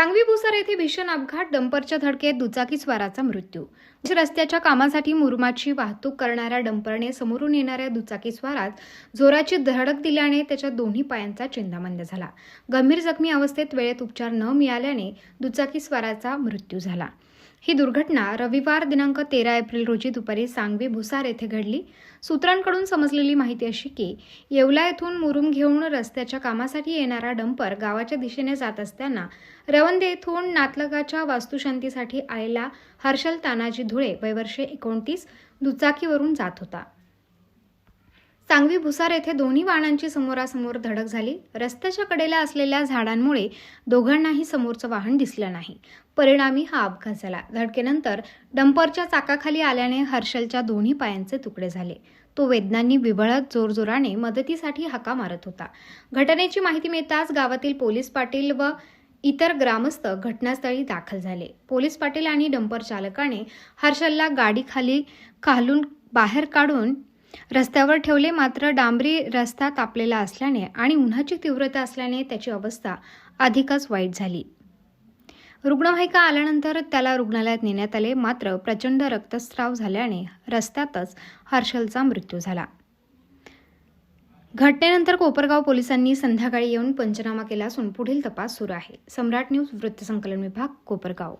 सांगवी भुसार येथे भीषण अपघात डंपरच्या धडकेत दुचाकी स्वाराचा मृत्यू. म्हणजे रस्त्याच्या कामासाठी मुरुमाची वाहतूक करणाऱ्या डंपरने समोरून येणाऱ्या दुचाकी स्वारात जोराची धडक दिल्याने त्याच्या दोन्ही पायांचा चिंतामंद झाला. गंभीर जखमी अवस्थेत वेळेत उपचार न मिळाल्याने दुचाकी स्वाराचा मृत्यू झाला. ही दुर्घटना रविवार दिनांक तेरा एप्रिल रोजी दुपारी सांगवी भुसार येथे घडली. सूत्रांकडून समजलेली माहिती अशी की येवला येथून मुरुम घेऊन रस्त्याच्या कामासाठी येणारा डंपर गावाच्या दिशेने जात असताना रवंदे येथून नातलगाच्या वास्तुशांतीसाठी आलेला हर्षल तानाजी धुळे वयवर्षे एकोणतीस दुचाकीवरून जात होता. सांगवी भुसार येथे दोन्ही वाहनांची समोरासमोर धडक झाली. रस्त्याच्या कडेला असलेल्या झाडांमुळे दोघांनाही समोरचं वाहन दिसलं नाही. परिणामी हा अपघात झाला. धडकेनंतर डंपरच्या चाकाखाली आल्याने हर्षलच्या दोन्ही पायांचे तुकडे झाले. तो वेदनांनी विबळत जोरजोराने मदतीसाठी हाका मारत होता. घटनेची माहिती मिळताच गावातील पोलीस पाटील व इतर ग्रामस्थ घटनास्थळी दाखल झाले. पोलीस पाटील आणि डंपर चालकाने हर्षलला गाडीखाली खालून बाहेर काढून रस्त्यावर ठेवले. मात्र डांबरी रस्ता तापलेला असल्याने आणि उन्हाची तीव्रता असल्याने त्याची अवस्था अधिकच वाईट झाली. रुग्णवाहिका आल्यानंतर त्याला रुग्णालयात नेण्यात आले. मात्र प्रचंड रक्तस्राव झाल्याने रस्त्यातच हर्षलचा मृत्यू झाला. घटनेनंतर कोपरगाव पोलिसांनी संध्याकाळी येऊन पंचनामा केला असून पुढील तपास सुरू आहे. सम्राट न्यूज वृत्तसंकलन विभाग कोपरगाव.